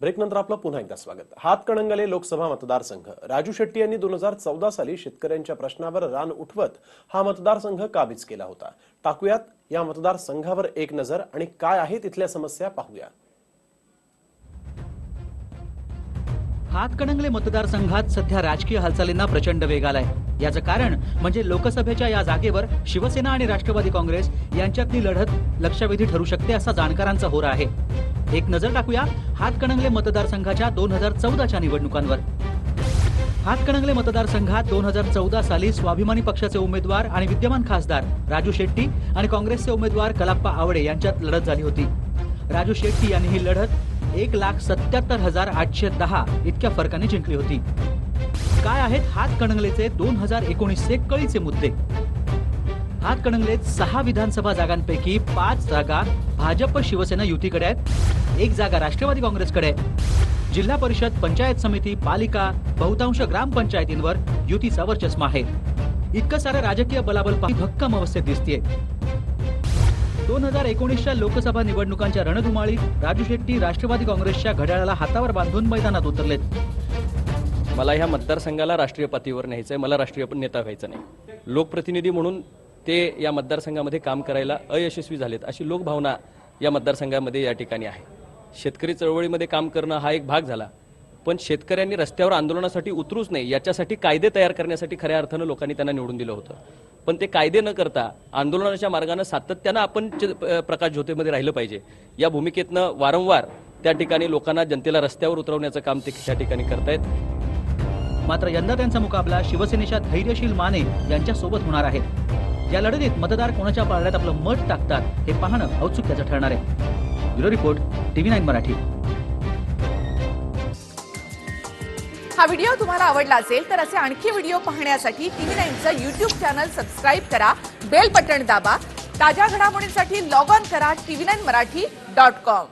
ब्रेकनंतर आपलं पुन्हा एकदा स्वागत. हातकणंगले लोकसभा मतदारसंघ. राजू शेट्टी यांनी दोन हजार चौदा साली शेतकऱ्यांच्या प्रश्नावर रान उठवत हा मतदारसंघ काबीज केला होता. टाकूयात या मतदारसंघावर एक नजर आणि काय आहे तिथल्या समस्या पाहूया. हातकणंगले मतदारसंघात सध्या राजकीय हालचालींना प्रचंड वेग आलाय. याचं कारण म्हणजे लोकसभेच्या या जागेवर शिवसेना आणि राष्ट्रवादी काँग्रेस यांच्यातली लढत लक्षवेधी ठरू शकते असा जाणकारांचा होरा आहे. एक नजर टाकूया हातकणंगले मतदारसंघाच्या दोन हजार चौदाच्या निवडणुकांवर. हातकणंगले मतदारसंघात दोन हजार चौदा साली स्वाभिमानी पक्षाचे उमेदवार आणि विद्यमान खासदार राजू शेट्टी आणि काँग्रेसचे उमेदवार कलाप्पा आवडे यांच्यात लढत झाली होती. राजू शेट्टी यांनी ही लढत एक लाख सत्याहत्तर हजार आठशे दहा इतक्या फरकाने जिंकली होती. काय आहेत हातकणंगलेचे दोन हजार एकोणीसचे कळीचे मुद्दे? हातकणंगलेत सहा विधानसभा जागांपैकी पाच जागा भाजप शिवसेना युतीकडे आहेत. एक जागा राष्ट्रवादी काँग्रेसकडे आहे. जिल्हा परिषद पंचायत समिती पालिका बहुतांश ग्रामपंचायतींवर युतीचा वर्चस्व आहे. इतकं सारं राजकीय बलाबल भक्कम अवस्थेत दिसतीये. दोन हजार एकोणीसच्या लोकसभा निवडणुकांच्या रणधुमाळीत राजू शेट्टी राष्ट्रवादी काँग्रेसच्या घड्याळाला हातावर बांधून मैदानात उतरलेत. मला ह्या मतदारसंघाला राष्ट्रीय पातळीवर न्यायचं आहे मला राष्ट्रीय नेता व्हायचं नाही. लोकप्रतिनिधी म्हणून ते या मतदारसंघामध्ये काम करायला अयशस्वी झालेत अशी लोकभावना या मतदारसंघामध्ये या ठिकाणी आहे. शेतकरी चळवळीमध्ये काम करणं हा एक भाग झाला. पण शेतकऱ्यांनी रस्त्यावर आंदोलनासाठी उतरूच नाही याच्यासाठी कायदे तयार करण्यासाठी खऱ्या अर्थानं लोकांनी त्यांना निवडून दिलं होतं. पण ते कायदे न करता आंदोलनाच्या मार्गानं सातत्यानं आपण च- प्रकाश ज्योतीमध्ये राहिलं पाहिजे. या भूमिकेतनं वारंवार त्या ठिकाणी लोकांना जनतेला रस्त्यावर उतरवण्याचं काम ते त्या ठिकाणी करतायत. मात्र यंदा त्यांचा मुकाबला शिवसेनेच्या धैर्यशील माने यांच्यासोबत होणार आहे. या लढतीत मतदार कोणाच्या पारड्यात आपलं मत टाकतात हे पाहणं औत्सुक्याचं ठरणार आहे. Bureau report TV nine Marathi. हा व्हिडिओ तुम्हाला आवडला असेल तर असे आणखी व्हिडिओ पाहण्यासाठी टीव्ही नाईनचं युट्यूब चॅनल सबस्क्राईब करा बेल बटन दाबा ताज्या घडामोडींसाठी लॉग ऑन करा TV nine Marathi dot com